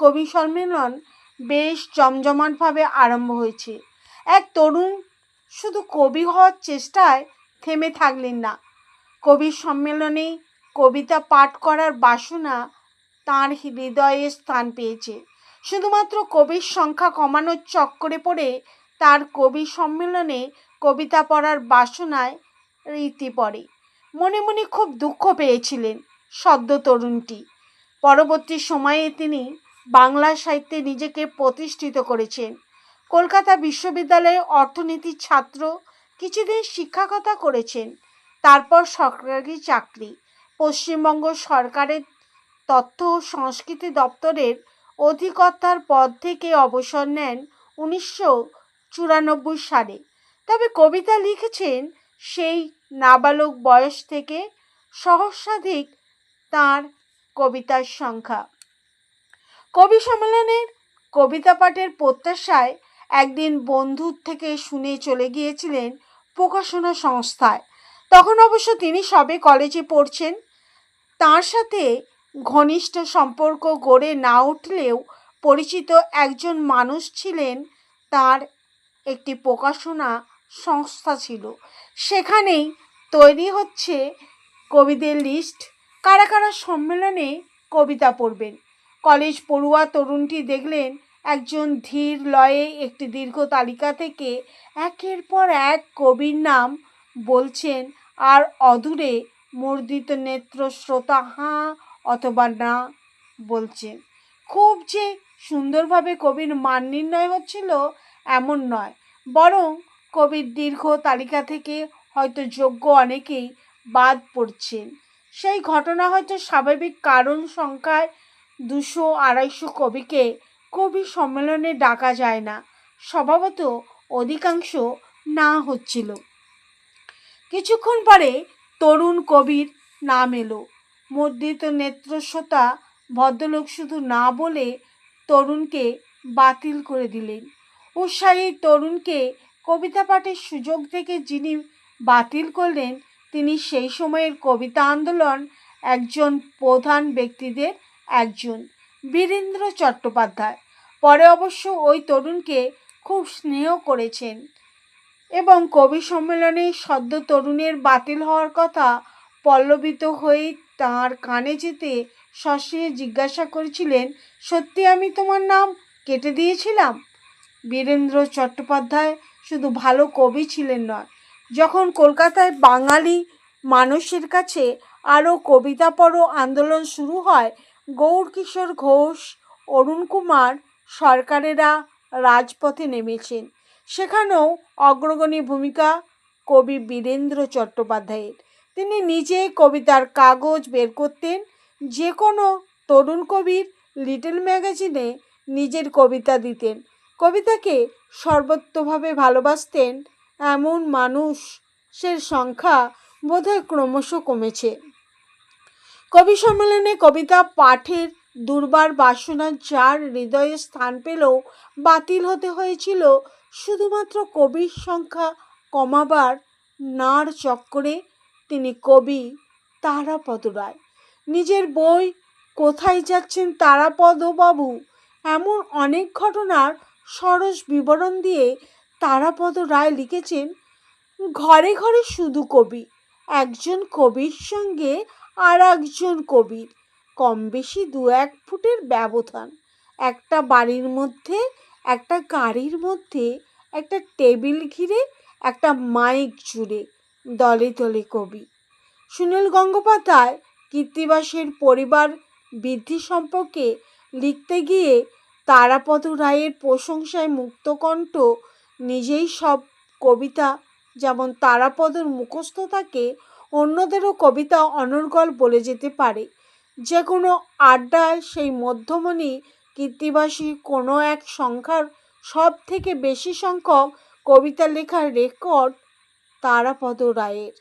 কবি সম্মেলন বেশ জমজমাটভাবে আরম্ভ হয়েছে। এক তরুণ শুধু কবি হওয়ার চেষ্টায় থেমে থাকলেন না। কবি সম্মেলনে কবিতা পাঠ করার বাসনা তার হৃদয়ে স্থান পেয়েছে। শুধুমাত্র কবির সংখ্যা কমানোর চক্করে পড়ে তার কবি সম্মেলনে কবিতা পড়ার বাসনায় রীতি পড়ে। মনে মনে খুব দুঃখ পেয়েছিলেন সদ্য তরুণটি। পরবর্তী সময়ে তিনি বাংলা সাহিত্যে নিজেকে প্রতিষ্ঠিত করেছেন। কলকাতা বিশ্ববিদ্যালয়ে অর্থনীতির ছাত্র কিছুদিন শিক্ষকতা করেছেন, তারপর সরকারি চাকরি। পশ্চিমবঙ্গ সরকারের তথ্য ও সংস্কৃতি দপ্তরের অধিকর্তার পদ থেকে অবসর নেন উনিশশো চুরানব্বই সালে। তবে কবিতা লিখেছেন সেই নাবালক বয়স থেকে সহস্রাধিক তার কবিতার সংখ্যা। কবি সম্মেলনের কবিতা পাঠের প্রত্যাশায় একদিন বন্ধুর থেকে শুনে চলে গিয়েছিলেন প্রকাশনা সংস্থায়। তখন অবশ্য তিনি সবে কলেজে পড়ছেন। তার সাথে ঘনিষ্ঠ সম্পর্ক গড়ে না উঠলেও পরিচিত একজন মানুষ ছিলেন তার একটি প্রকাশনা সংস্থা ছিল। সেখানেই তৈরি হচ্ছে কবিদের লিস্ট। কারা কারা সম্মেলনে কবিতা পড়বেন? কলেজ পড়ুয়া তরুণটি দেখলেন একজন ধীর লয়ে একটি দীর্ঘ তালিকা থেকে একের পর এক কবির নাম বলছেন, আর অদূরে মর্দিত নেত্র শ্রোতা হাঁ অথবা না বলছেন। খুব যে সুন্দরভাবে কবির মান নির্ণয় হচ্ছিল এমন নয়, বরং কবির দীর্ঘ তালিকা থেকে হয়তো যোগ্য অনেকেই বাদ পড়ছেন। সেই ঘটনা হয়তো স্বাভাবিক কারণ সংখ্যায় দুশো আড়াইশো কবিকে কবি সম্মেলনে ডাকা যায় না। স্বভাবত অধিকাংশ না হচ্ছিল। কিছুক্ষণ পরে তরুণ কবির নাম এলো। মুদ্রিত নেত্রস্বতা ভদ্রলোক শুধু না বলে তরুণকে বাতিল করে দিলেন। উৎসাহী তরুণকে কবিতা পাঠের সুযোগ থেকে যিনি বাতিল করলেন, তিনি সেই সময়ের কবিতা আন্দোলন একজন প্রধান ব্যক্তিদের একজন। বীরেন্দ্র চট্টোপাধ্যায়। পরে অবশ্য ওই তরুণকে খুব স্নেহ করেছেন এবং কবি সম্মেলনে সদ্য তরুণের বাতিল হওয়ার কথা পল্লবিত হয়ে তার কানে যেতে সস্নেহে জিজ্ঞাসা করেছিলেন, সত্যি আমি তোমার নাম কেটে দিয়েছিলাম? বীরেন্দ্র চট্টোপাধ্যায় শুধু ভালো কবি ছিলেন নয়, যখন কলকাতায় বাঙালি মানুষের কাছে আরও কবিতা পড়ো আন্দোলন শুরু হয় গৌরকিশোর ঘোষ, অরুণ কুমার সরকারেরা রাজপথে নেমেছেন। সেখানেও অগ্রগণী ভূমিকা কবি বীরেন্দ্র চট্টোপাধ্যায়ের। তিনি নিজে কবিতার কাগজ বের করতেন। যে কোনো তরুণ কবির লিটল ম্যাগাজিনে নিজের কবিতা দিতেন। কবিতাকে সর্বত্রভাবে ভালোবাসতেন এমন মানুষের সংখ্যা বোধহয় ক্রমশ কমেছে। কবি সম্মেলনে কবিতা পাঠের দুর্বার বাসনা যার হৃদয়ে স্থান পেলেও বাতিল হতে হয়েছিল শুধুমাত্র কবির সংখ্যা কমাবার নার চক্করে তিনি কবি তারাপদ রায়। নিজের বই কোথায় যাচ্ছেন তারাপদ বাবু এমন অনেক ঘটনার সরস বিবরণ দিয়ে তারাপদ রায় লিখেছেন, ঘরে ঘরে শুধু কবি, একজন কবির সঙ্গে আর একজন কবির। কম বেশি দু এক ফুটের ব্যবধান। একটা বাড়ির মধ্যে, একটা গাড়ির মধ্যে, একটা টেবিল ঘিরে, একটা মাইক জুড়ে দলে দলে কবি। সুনীল গঙ্গোপাধ্যায় কীর্তিবাসের পরিবার বৃদ্ধি সম্পর্কে লিখতে গিয়ে তারাপদ রায়ের প্রশংসায় মুক্তকণ্ঠ নিজেই সব কবিতা, যেমন তারাপদর মুখস্থ থাকে অন্যদেরও কবিতা অনর্গল বলে যেতে পারে। যে কোনো আড্ডায় সেই মধ্যমণি কীর্তিবাসী কোনো এক সংখ্যার সব থেকে বেশি সংখ্যক কবিতা লেখার রেকর্ড তারাপদ রায়ের।